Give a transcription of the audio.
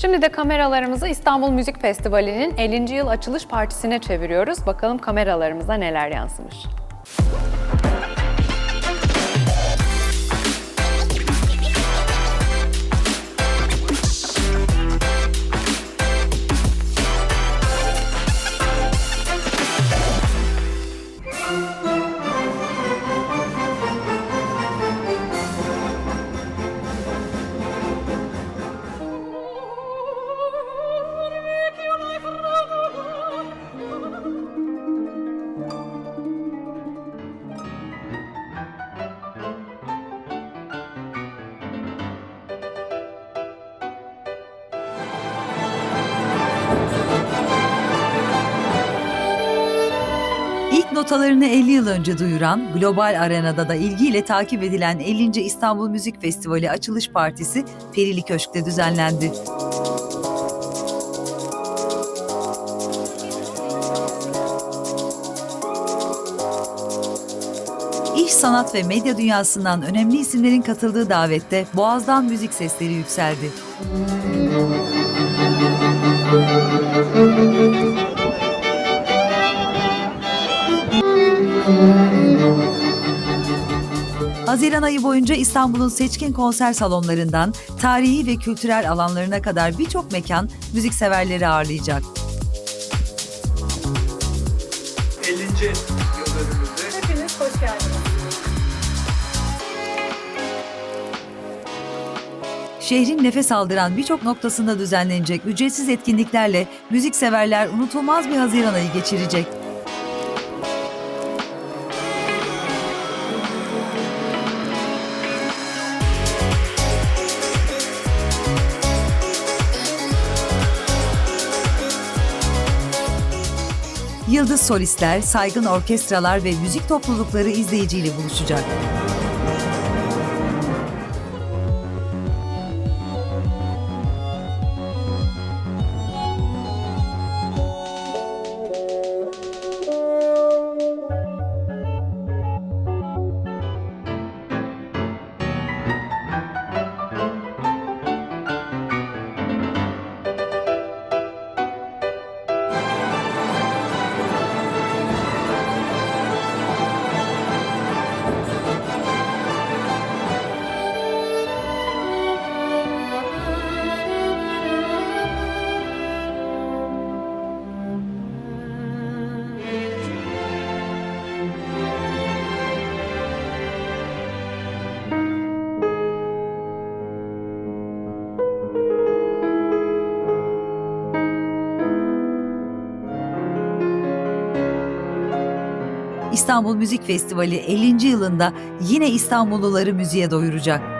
Şimdi de kameralarımızı İstanbul Müzik Festivali'nin 50. yıl açılış partisine çeviriyoruz. Bakalım kameralarımıza neler yansımış. İlk notalarını 50 yıl önce duyuran, global arenada da ilgiyle takip edilen 50. İstanbul Müzik Festivali açılış partisi Perili Köşk'te düzenlendi. İş, sanat ve medya dünyasından önemli isimlerin katıldığı davette Boğaz'dan müzik sesleri yükseldi. Haziran ayı boyunca İstanbul'un seçkin konser salonlarından tarihi ve kültürel alanlarına kadar birçok mekan müzikseverleri ağırlayacak. 50. yıl dönümümüzde Hepiniz hoş geldiniz. Şehrin nefes aldıran birçok noktasında düzenlenecek ücretsiz etkinliklerle müzikseverler unutulmaz bir Haziran ayı geçirecek. Yıldız solistler, saygın orkestralar ve müzik toplulukları izleyiciyle buluşacak. İstanbul Müzik Festivali 50. yılında yine İstanbulluları müziğe doyuracak.